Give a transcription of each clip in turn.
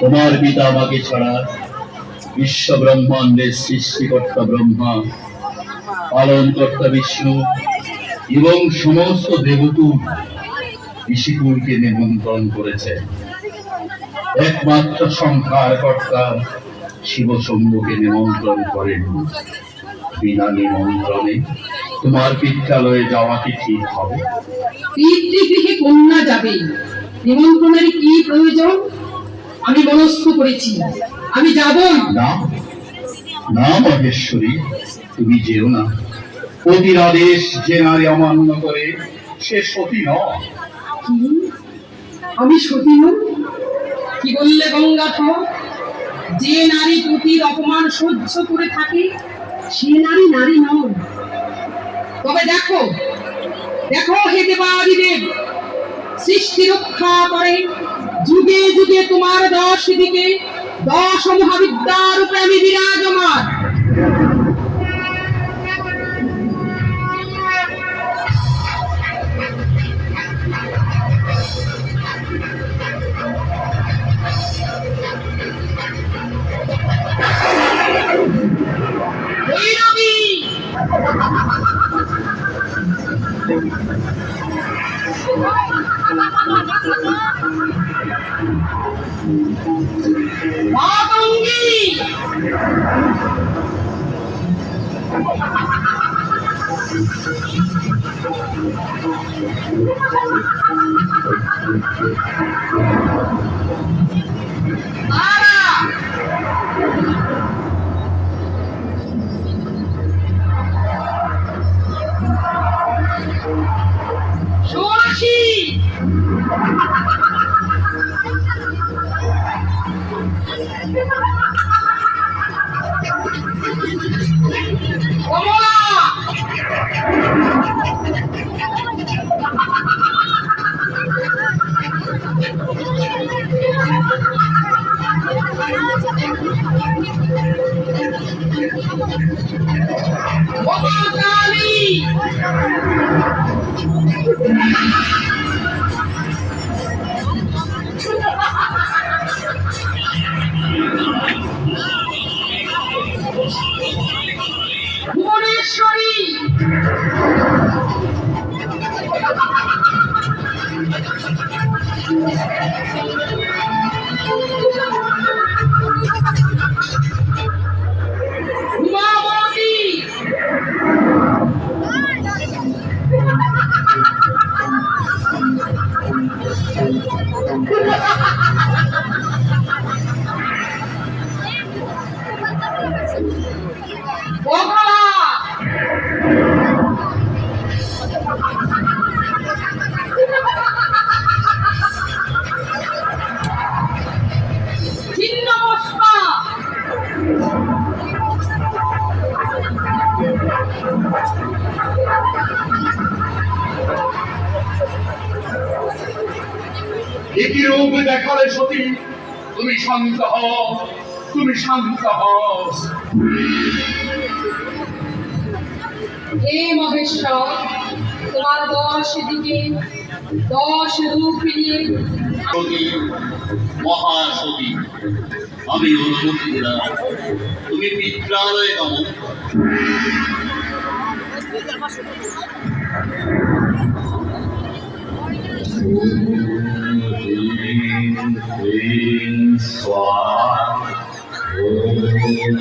তোমার পিতা আমাকে ছাড়া বিশ্ব ব্রহ্মাণ্ডের সৃষ্টিকর্তা ব্রহ্মা, পালনকর্তা বিষ্ণু এবং সমস্ত দেবতুল ঋষিকুলকে নিমন্ত্রণ করেছে একমাত্র সংখ্যার কর্তা শিব শম্ভুকে নিমন্ত্রণ করেন। বিনা নিমন্ত্রণে তোমার বিদ্যালয়ে যাওয়া কি ঠিক হবে? পিতৃগৃহে কন্যা যাবে। নিমন্ত্রণের কি প্রয়োজন? আমি মনস্থ করেছি। আমি যাবই না। না মহেশ্বরী তুমি যেও না। পতির আদেশ যে নারী অমান্য করে সে সতী নয়। আমি সতী নই? কি বললে গঙ্গা গঙ্গাধর যে নারী পতির অপমান সহ্য করে থাকে সে নারী নারী নয়। তবে দেখো দেখো হে দেবাদিদেব সৃষ্টি রক্ষা করে যুগে যুগে তোমার দশ দিকে দশ মহাবিদ্যার প্রেমী বিরাজমান। 마동기! 아! ভুবনেশ্বরী। একই রূপ দেখালে সতী। তুমি শান্ত হও তুমি শান্ত হও। হে মহেশ্বর তোমার দশ দিকে দশ রূপ নিয়ে সতী মহাসতী আমি অনুমতি দিলাম। তুমি পিত্রালয়ে গমন একে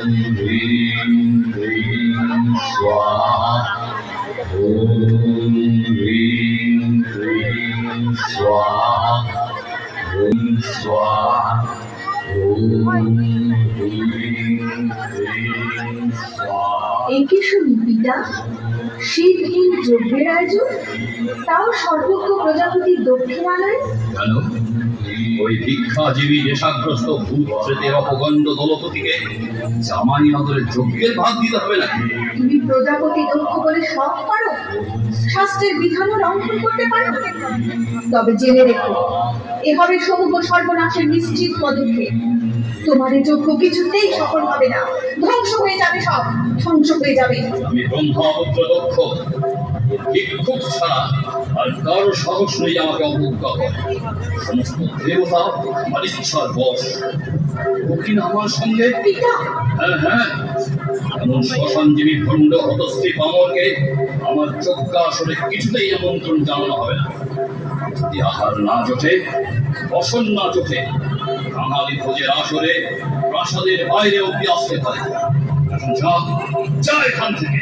শুনি পিতা শীতহীন যজ্ঞের আয়োজন তাও সর্বজ্ঞ প্রজাপতি দক্ষিণালয়। ওই ভিক্ষাজীবী নেশাগ্রস্ত ভূত প্রেতের অপগণ্ড দলপতিকে জামানি নগরে যজ্ঞের ভাগ দিতে হবে নাকি? তুমি প্রজাপতি দক্ষ বলে সব পারো। শাস্ত্রের বিধানও লঙ্ঘন করতে পারো তবে জেনে রেখো এ হবে সমূহ সর্বনাশের নিশ্চিত পদক্ষেপ। তোমার এই যোগ্য কিছুতেই সফল হবে না। ধ্বংস হয়ে যাবে সব। ধ্বংস হয়ে যাবে। আমি ব্রহ্মপুত্র দক্ষ। ভিক্ষুক ছাড়া আর কারও সাহস নেই আমাকে অবজ্ঞা করে সমস্ত দেবতা আমার ইচ্ছার বশ দক্ষিণ আমার সঙ্গে? হ্যাঁ হ্যাঁ। এমন শ্মশানজীবী ভণ্ড হতশ্রী পামরকে আমার চোখটা আসলে কিছুতেই আমন্ত্রণ জানানো হবে না। যদি আহার না জোটে, বসন না জোটে কাঙালি ভোজের আসরে প্রাসাদের বাইরে অব্দি আসতে পারে যা যা এখান থেকে।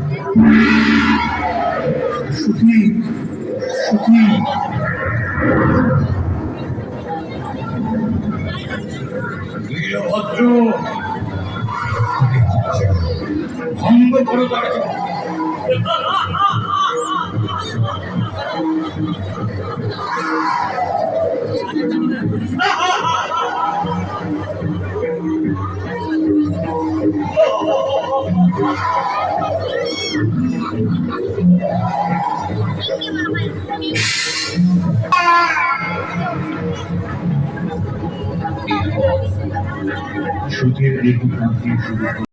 সুখী বীরভদ্র ভঙ্গ করো তার সুখের রেখু কাঁদতে শুরু করে।